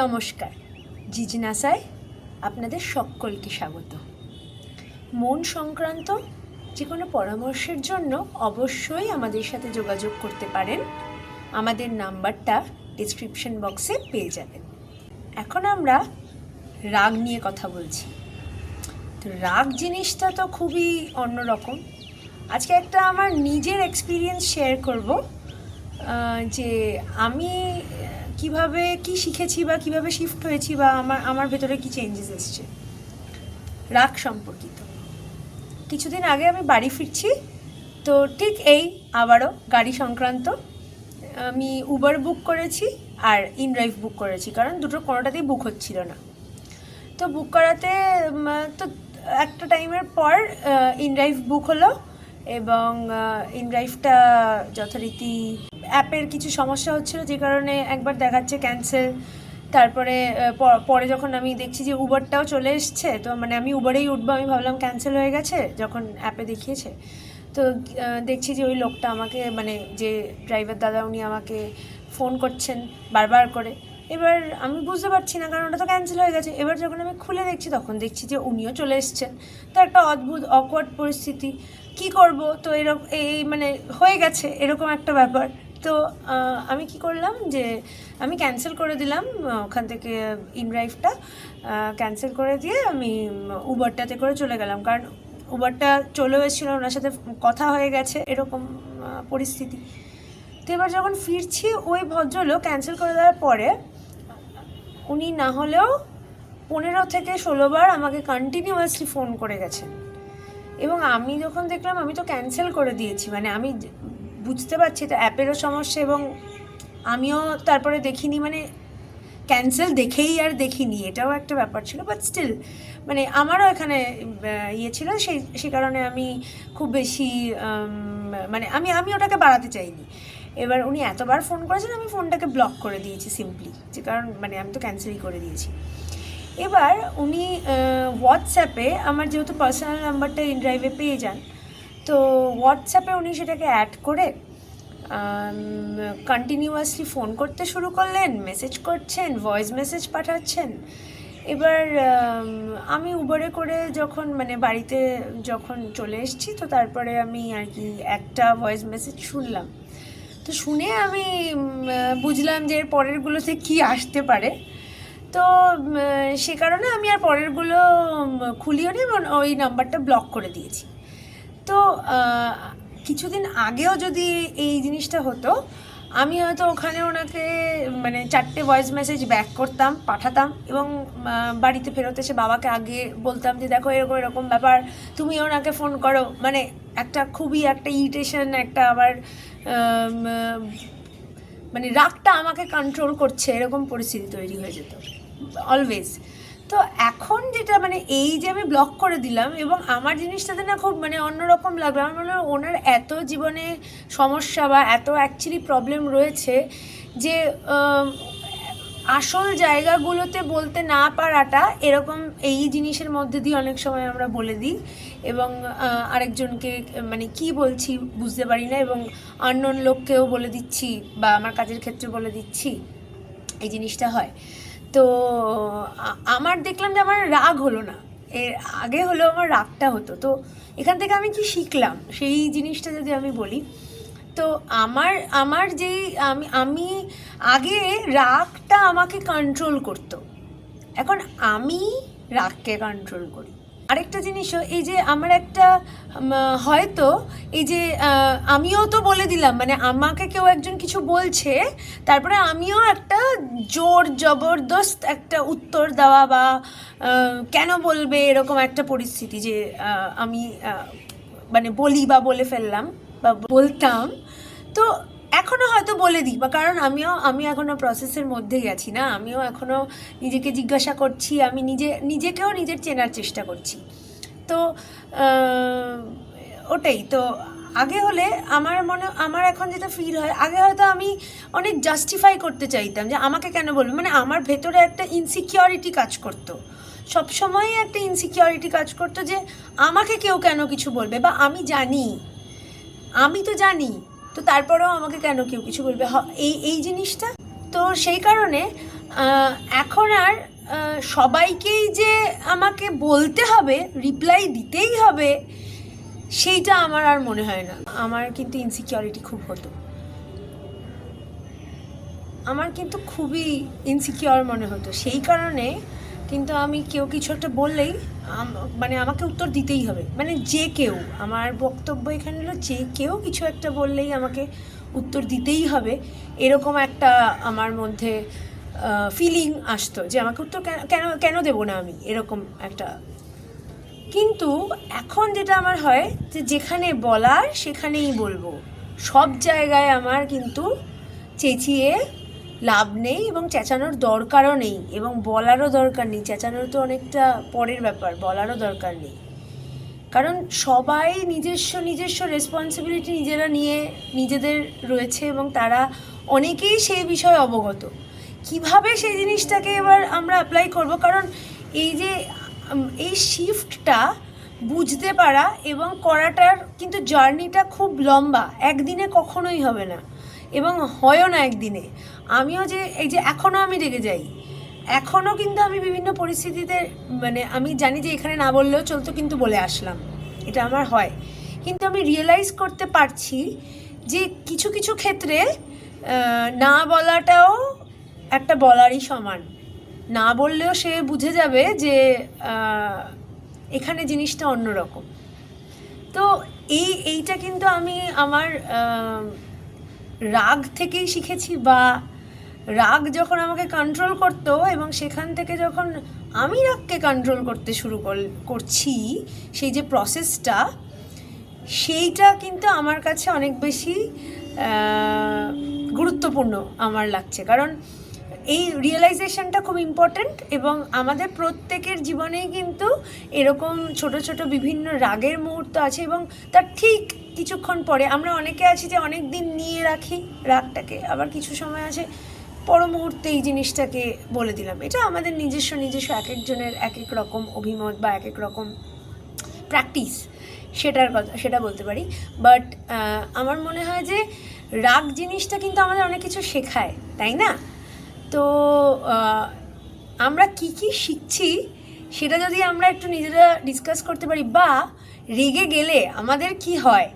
নমস্কার। জিজিনাসায় আপনাদের সকলকে স্বাগত। মন সংক্রান্ত যে কোনো পরামর্শের জন্য অবশ্যই আমাদের সাথে যোগাযোগ করতে পারেন। আমাদের নাম্বারটা ডিসক্রিপশন বক্সে পেয়ে যাবেন। এখন আমরা রাগ নিয়ে কথা বলছি। তো রাগ জিনিসটা তো খুবই অন্যরকম। আজকে একটা আমার নিজের এক্সপিরিয়েন্স শেয়ার করব। যে আমি কীভাবে, কি শিখেছি বা কীভাবে শিফট হয়েছি বা আমার আমার ভেতরে কি চেঞ্জেস এসছে? রাগ সম্পর্কিত। কিছুদিন আগে আমি বাড়ি ফিরছি, তো ঠিক এই আবারও গাড়ি সংক্রান্ত, আমি উবার বুক করেছি আর ইনড্রাইভ বুক করেছি, কারণ দুটো কোনোটাতেই বুক হচ্ছিল না। তো বুক করাতে তো একটা টাইমের পর ইনড্রাইভ বুক হলো এবং ইনড্রাইভটা যথারীতি অ্যাপের কিছু সমস্যা হচ্ছিল যে কারণে একবার দেখাচ্ছে ক্যান্সেল তারপরে পরে যখন আমি দেখছি যে উবারটাও চলে এসছে, তো মানে আমি উবারেই উঠবো, আমি ভাবলাম ক্যান্সেল হয়ে গেছে যখন অ্যাপে দেখিয়েছে। তো দেখছি যে ওই লোকটা আমাকে মানে যে ড্রাইভার দাদা উনি আমাকে ফোন করছেন বারবার করে। এবার আমি বুঝতে পারছি না, কারণ ওটা তো ক্যান্সেল হয়ে গেছে। এবার যখন আমি খুলে দেখছি, তখন দেখছি যে উনিও চলে এসছেন। তো একটা অদ্ভুত অকওয়ার্ড পরিস্থিতি। কি করব? তো এরকম এই মানে হয়ে গেছে, এরকম একটা ব্যাপার। তো আমি কি করলাম যে, আমি ক্যান্সেল করে দিলাম ওখান থেকে ইনড্রাইভটা। ক্যান্সেল করে দিয়ে আমি উবারটাতে করে চলে গেলাম। কারণ উবারটা চলেও এসেছিল, ওনার সাথে কথা হয়ে গেছে, এরকম পরিস্থিতি। তো এবার যখন ফিরছি, ওই ভদ্রলোক ক্যান্সেল করে দেওয়ার পরে উনি না হলেও পনেরো থেকে ষোলোবার আমাকে কন্টিনিউয়াসলি ফোন করে গেছেন। এবং আমি যখন দেখলাম, আমি তো ক্যান্সেল করে দিয়েছি। মানে আমি বুঝতে পারছি তো অ্যাপেরও সমস্যা এবং আমিও তারপরে দেখিনি মানে ক্যান্সেল দেখেই আর দেখিনি। এটাও একটা ব্যাপার ছিল বাট স্টিল মানে আমারও এখানে ইয়ে ছিল। সেই, সে কারণে আমি খুব বেশি মানে আমি আমি ওটাকে বাড়াতে চাইনি। এবার উনি এতবার ফোন করেছেন, আমি ফোনটাকে ব্লক করে দিয়েছি সিম্পলি যে কারণ মানে আমি তো ক্যান্সেলই করে দিয়েছি। এবার উনি হোয়াটসঅ্যাপে আমার যেহেতু পার্সোনাল নাম্বারটা ইনড্রাইভে পেয়ে যান, তো হোয়াটসঅ্যাপে উনি সেটাকে অ্যাড করে কন্টিনিউয়াসলি ফোন করতে শুরু করলেন মেসেজ করছেন ভয়েস মেসেজ পাঠাচ্ছেন। এবার, আমি উবারে করে যখন মানে বাড়িতে যখন চলে এসেছি, তো তারপরে আমি আর কি একটা ভয়েস মেসেজ শুনলাম। তো শুনে আমি বুঝলাম যে এর পরেরগুলোতে কি আসতে পারে। তো সে কারণে আমি আর পরেরগুলো খুলিও নি এবং ওই নাম্বারটা ব্লক করে দিয়েছি। তো কিছুদিন আগেও যদি এই জিনিসটা হতো আমি হয়তো ওখানে ওনাকে মানে চারটে ভয়েস মেসেজ ব্যাক করতাম, পাঠাতাম এবং বাড়িতে ফেরত এসে বাবাকে আগে বলতাম যে, দেখো, এরকম এরকম ব্যাপার, তুমি ওনাকে ফোন করো। মানে একটা খুবই একটা ইরিটেশন একটা আবার মানে রাগটা আমাকে কন্ট্রোল করছে, এরকম পরিস্থিতি তৈরি হয়ে যেত অলওয়েজ তো এখন যেটা মানে এই যে আমি ব্লক করে দিলাম এবং আমার জিনিসটাতে না খুব মানে অন্যরকম লাগল। আমার মনে হয় ওনার এত জীবনে সমস্যা বা এত অ্যাকচুয়ালি প্রবলেম রয়েছে যে আসল জায়গাগুলোতে বলতে না পারাটা এরকম এই জিনিসের মধ্যে দিয়ে অনেক সময় আমরা বলে দিই এবং আরেকজনকে মানে কি বলছি বুঝতে পারি না এবং আননোন লোককেও বলে দিচ্ছি বা আমার কাজের ক্ষেত্রে বলে দিচ্ছি, এই জিনিসটা হয়। তো আমার দেখলাম যে আমার রাগ হলো না। এর আগে হলো আমার রাগটা হতো। তো এখান থেকে আমি কি শিখলাম? সেই জিনিসটা যদি আমি বলি, তো আমার আমার যেই, আমি আমি আগে রাগটা আমাকে কন্ট্রোল করতো। এখন আমি রাগকে কন্ট্রোল করি। আরেকটা জিনিসও এই যে আমার একটা হয়তো এই যে আমিও তো বলে দিলাম মানে আমাকে কেউ একজন কিছু বলছে, তারপরে আমিও একটা জোর জবরদস্ত একটা উত্তর দেওয়া বা কেন বলবে এরকম একটা পরিস্থিতি যে আমি মানে বলি বা বলে ফেললাম বা বলতাম। তো এখনও হয়তো বলে দিই, বা কারণ আমিও, আমি এখনও প্রসেসের মধ্যে গেছি না। আমিও এখনও নিজেকে জিজ্ঞাসা করছি, আমি নিজে, নিজেকেও নিজের চেনার চেষ্টা করছি। তো ওটাই, তো আগে হলে আমার মনে, আমার এখন যেটা ফিল হয়, আগে হয়তো আমি অনেক জাস্টিফাই করতে চাইতাম যে আমাকে কেন বলবে? মানে আমার ভেতরে একটা ইনসিকিউরিটি কাজ করতো। সবসময় একটা ইনসিকিউরিটি কাজ করতো যে আমাকে কেউ কেন কিছু বলবে? বা আমি জানি, আমি তো জানি তো তারপরেও আমাকে কেন কেউ কিছু বলবে? এই এই জিনিসটা? তো সেই কারণে এখন আর সবাইকেই যে আমাকে বলতে হবে রিপ্লাই দিতেই হবে, সেইটা আমার আর মনে হয় না। আমার কিন্তু ইনসিকিউরিটি খুব হতো। আমার কিন্তু খুবই ইনসিকিউর মনে হতো। সেই কারণে কিন্তু আমি কেউ কিছু একটা বললেই মানে আমাকে উত্তর দিতেই হবে। মানে যে কেউ, আমার বক্তব্য এখানে হলো যে কেউ কিছু একটা বললেই আমাকে উত্তর দিতেই হবে। এরকম একটা আমার মধ্যে ফিলিং আসতো যে আমাকে উত্তর কেন কেন দেবো না আমি, এরকম একটা। কিন্তু এখন যেটা আমার হয় যে যেখানে বলার সেখানেই বলব। সব জায়গায় আমার কিন্তু চেঁচিয়ে লাভ নেই এবং চেঁচানোর দরকারও নেই এবং বলারও দরকার নেই। চেঁচানোর তো অনেকটা পরের ব্যাপার, বলারও দরকার নেই। কারণ সবাই নিজস্ব নিজস্ব রেসপন্সিবিলিটি নিজেরা নিয়ে নিজেদের রয়েছে এবং তারা অনেকেই সেই বিষয়ে অবগত। কীভাবে সেই জিনিসটাকে এবার আমরা অ্যাপ্লাই করব? কারণ এই যে এই শিফটটা বুঝতে পারা এবং করাটার কিন্তু জার্নিটা খুব লম্বা, একদিনে কখনোই হবে না। এবং হয়ও না একদিনে। আমিও যে, এই যে এখনও আমি রেগে যাই। এখনও কিন্তু আমি বিভিন্ন পরিস্থিতিতে মানে আমি জানি যে এখানে না বললেও চলতো, কিন্তু বলে আসলাম। এটা আমার হয়। কিন্তু আমি রিয়েলাইজ করতে পারছি যে কিছু কিছু ক্ষেত্রে না বলাটাও একটা বলারই সমান। না বললেও সে বুঝে যাবে যে এখানে জিনিসটা অন্যরকম। তো এই, এইটা কিন্তু আমি আমার রাগ থেকেই শিখেছি বা রাগ যখন আমাকে কন্ট্রোল করতো এবং সেখান থেকে যখন আমি রাগকে কন্ট্রোল করতে শুরু কর- করছি, সেই যে প্রসেসটা সেইটা কিন্তু আমার কাছে অনেক বেশি গুরুত্বপূর্ণ আমার লাগছে। কারণ এই রিয়েলাইজেশনটা খুব ইম্পর্ট্যান্ট এবং আমাদের প্রত্যেকের জীবনেই কিন্তু এরকম ছোট ছোট বিভিন্ন রাগের মুহূর্ত আছে এবং তার ঠিক কিছুক্ষণ পরে, আমরা অনেকে আছি যে অনেক দিন নিয়ে রাখি রাগটাকে আবার কিছু সময় আছে পর মুহূর্তে এই জিনিসটাকে বলে দিলাম। এটা আমাদের নিজস্ব নিজস্ব এক একজনের এক এক রকম অভিমত বা এক এক রকম প্র্যাকটিস সেটার কথা, সেটা বলতে পারি। বাট আমার মনে হয় যে রাগ জিনিসটা কিন্তু আমাদের অনেক কিছু শেখায়, তাই না? তো আমরা কি কি শিখছি সেটা যদি আমরা একটু নিজেরা ডিসকাস করতে পারি, বা রেগে গেলে আমাদের কি হয়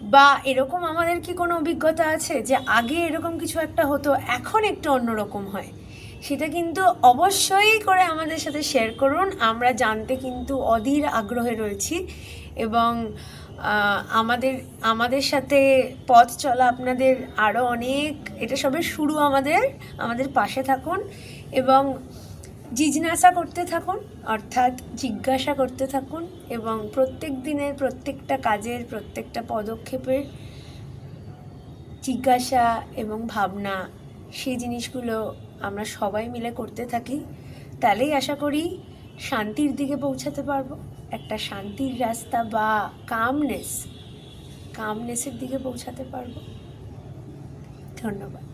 বা এরকম আমাদের কি কোনো অভিজ্ঞতা আছে যে আগে এরকম কিছু একটা হতো, এখন একটু অন্যরকম হয়? সেটা কিন্তু অবশ্যই করে আমাদের সাথে শেয়ার করুন। আমরা জানতে কিন্তু অধীর আগ্রহে রয়েছি এবং আমাদের আমাদের সাথে পথ চলা আপনাদের আরও অনেক, এটা সবে শুরু আমাদের আমাদের পাশে থাকুন এবং জিজ্ঞাসা করতে থাকুন, অর্থাৎ জিজ্ঞাসা করতে থাকুন এবং প্রত্যেক দিনের প্রত্যেকটা কাজের প্রত্যেকটা পদক্ষেপের জিজ্ঞাসা এবং ভাবনা, সেই জিনিসগুলো আমরা সবাই মিলে করতে থাকি। তাহলেই আশা করি শান্তির দিকে পৌঁছাতে পারব। একটা শান্তির রাস্তা বা কামনেস কামনেসের দিকে পৌঁছাতে পারব। ধন্যবাদ।